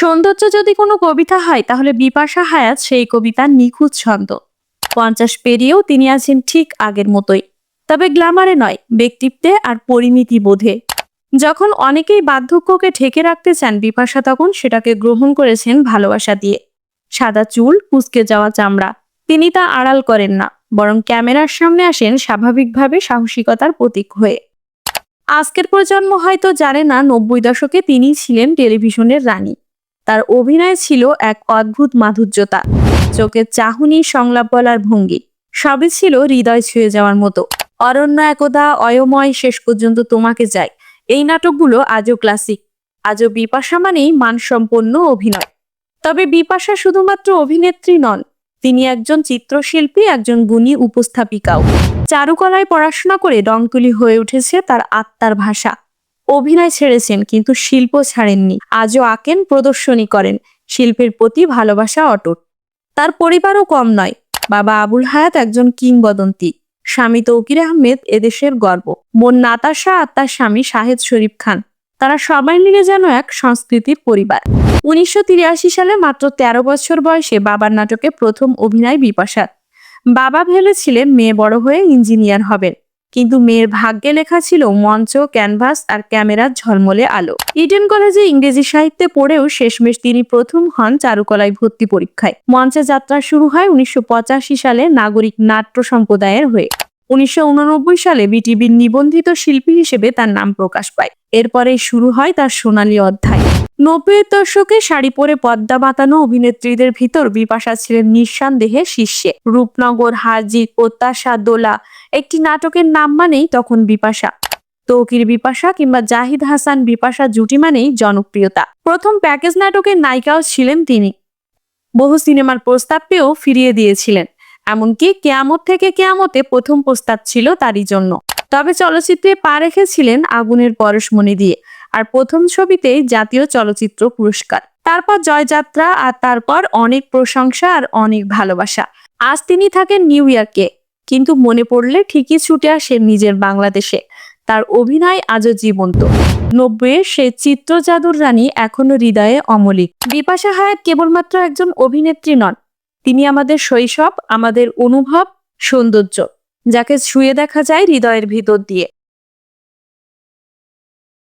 সৌন্দর্য যদি কোনো কবিতা হয়, তাহলে বিপাশা হায়াত সেই কবিতার নিখুঁত ছন্দ। পঞ্চাশ পেরিয়েও তিনি আছেন ঠিক আগের মতোই। তবে গ্ল্যামারে নয়, ব্যক্তিত্বে আর পরিমিতি বোধে। যখন অনেকেই বার্ধক্যকে ঠেকে রাখতে চান, বিপাশা তখন সেটাকে গ্রহণ করেছেন ভালোবাসা দিয়ে। সাদা চুল, কুচকে যাওয়া চামড়া, তিনি তা আড়াল করেন না, বরং ক্যামেরার সামনে আসেন স্বাভাবিকভাবে সাহসিকতার প্রতীক হয়ে। আজকের প্রজন্ম হয়তো জানে না, নব্বই দশকে তিনি ছিলেন টেলিভিশনের রানী। তার অভিনয় ছিল এক অদ্ভুত মাধুর্যতা। চোখের চাহনি, সংলাপ বলার ভঙ্গি, সবই ছিল হৃদয় ছুঁয়ে যাওয়ার মতো। অরণ্য একদা, অয়ময়, শেষ পর্যন্ত তোমাকে যায় এই নাটকগুলো আজও ক্লাসিক। আজও বিপাশা মানেই মানসম্পন্ন অভিনয়। তবে বিপাশা শুধুমাত্র অভিনেত্রী নন, তিনি একজন চিত্রশিল্পী, একজন গুণী উপস্থাপিকাও। চারুকলায় পড়াশোনা করে রংতুলি হয়ে উঠেছে তার আত্মার ভাষা। অভিনয় ছেড়েছেন, কিন্তু শিল্প ছাড়েননি। আজও আঁকেন, প্রদর্শনী করেন। শিল্পের প্রতি ভালোবাসা অটুট। তার পরিবারও কম নয়। বাবা আবুল হায়াত একজন কিংবদন্তি। স্বামী তৌকির আহমেদ এদেশের গর্ব। বোন নাতাশা আর তার স্বামী শাহেদ শরীফ খান। তারা সবাই মিলে যেন এক সংস্কৃতির পরিবার। উনিশশো তিরাশি সালে মাত্র ১৩ বছর বয়সে বাবার নাটকে প্রথম অভিনয় বিপাশার বাবা ভেবেছিলেন মেয়ে বড় হয়ে ইঞ্জিনিয়ার হবেন। কিন্তু মেয়ের ভাগ্যে লেখা ছিল মঞ্চ, ক্যানভাস আর ক্যামেরার ঝলমলে আলো। ইডেন কলেজে ইংরেজি সাহিত্যে পড়েও শেষমেশ তিনি প্রথম হন চারুকলায় ভর্তি পরীক্ষায়। মঞ্চে যাত্রা শুরু হয় উনিশশো পঁচাশি সালে নাগরিক নাট্য সম্প্রদায়ের হয়ে। উনিশশো উননব্বই সালে বিটিভির নিবন্ধিত শিল্পী হিসেবে তার নাম প্রকাশ পায়। এরপরে শুরু হয় তার সোনালী অধ্যায়। নব্বইয়ের দশকে শাড়ি পরে পদ্মা বাতানো অভিনেত্রীদের ভিতর বিপাশা ছিলেন নিঃসন্দেহে শীর্ষে। রূপনগর হাজির প্রত্যাশা দোলা একটি নাটকের নাম মানেই তখন বিপাশা। তৌকির বিপাশা কিংবা জাহিদ হাসান বিপাশা জুটি মানেই জনপ্রিয়তা। প্রথম প্যাকেজ নাটকের নায়িকাও ছিলেন তিনি। বহু সিনেমার প্রস্তাব পেয়েও ফিরিয়ে দিয়েছিলেন। এমনকি কেয়ামত থেকে কেয়ামতে প্রথম প্রস্তাব ছিল তারই জন্য। তবে চলচ্চিত্রে পা রেখেছিলেন আগুনের পরশমণি দিয়ে আর প্রথম ছবিতেই জাতীয় চলচ্চিত্র পুরস্কার। তারপর জয়যাত্রা আর তারপর অনেক প্রশংসা আর অনেক ভালোবাসা। আজ তিনি থাকেন নিউ ইয়র্কে, কিন্তু মনে পড়লে ঠিকই ছুটে আসে নিজের বাংলাদেশে। তার অভিনয় আজও জীবন্ত। নব্বইয়ের সে চিত্র জাদুর রানী, এখনও হৃদয়ে অমলিক। বিপাশা হায়াত কেবলমাত্র একজন অভিনেত্রী নন। তিনি আমাদের শৈশব, আমাদের অনুভব, সৌন্দর্য। যাকে শুয়ে দেখা যায় হৃদয়ের ভিতর দিয়ে।